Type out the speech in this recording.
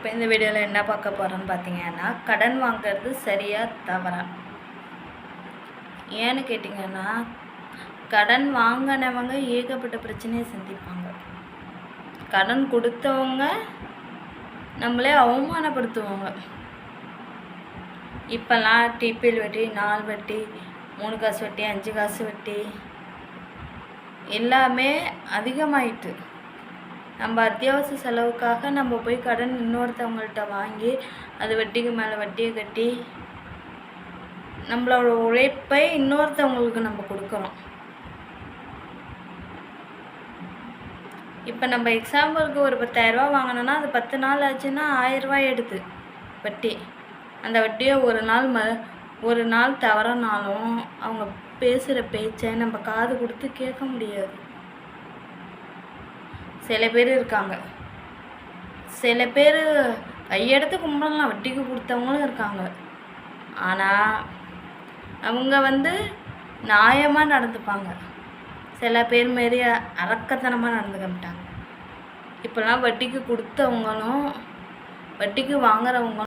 இப்போ இந்த வீடியோவில் என்ன பார்க்க போகிறோன்னு பார்த்தீங்கன்னா கடன் வாங்குறது சரியா தவறா? ஏன்னு கேட்டிங்கன்னா கடன் வாங்கினவங்க ஏகப்பட்ட பிரச்சனையை சந்திப்பாங்க. கடன் கொடுத்தவங்க நம்மளே அவமானப்படுத்துவாங்க. இப்போல்லாம் டிபிஎல் வட்டி நாலு வட்டி மூணு காசு வட்டி அஞ்சு காசு வட்டி எல்லாமே அதிகமாயிட்டு. நம்ம அத்தியாவசிய செலவுக்காக நம்ம போய் கடன் இன்னொருத்தவங்கள்ட்ட வாங்கி அது வட்டிக்கு மேலே வட்டியை கட்டி நம்மளோட உழைப்பை இன்னொருத்தவங்களுக்கு நம்ம கொடுக்குறோம் இப்போ நம்ம எக்ஸாம்பிளுக்கு ஒரு பத்தாயிரரூபா வாங்கினோன்னா அது பத்து நாள் ஆச்சுன்னா ஆயிரரூபாய் எடுத்து வட்டி. அந்த வட்டியை ஒரு நாள் ம ஒரு நாள் தவறனாலும் அவங்க பேசுகிற பேச்சை நம்ம காது கொடுத்து கேட்க முடியாது. சில பேர் இருக்காங்க. சில பேர் கையெடுத்து கும்பிடலாம் வட்டிக்கு கொடுத்தவங்களும் இருக்காங்க. ஆனால் அவங்க வந்து நியாயமாக நடந்துப்பாங்க. சில பேர் மாரி அரக்கத்தனமாக நடந்துக்க மாட்டாங்க இப்போல்லாம் வட்டிக்கு கொடுத்தவங்களும் வட்டிக்கு வாங்குறவங்களும்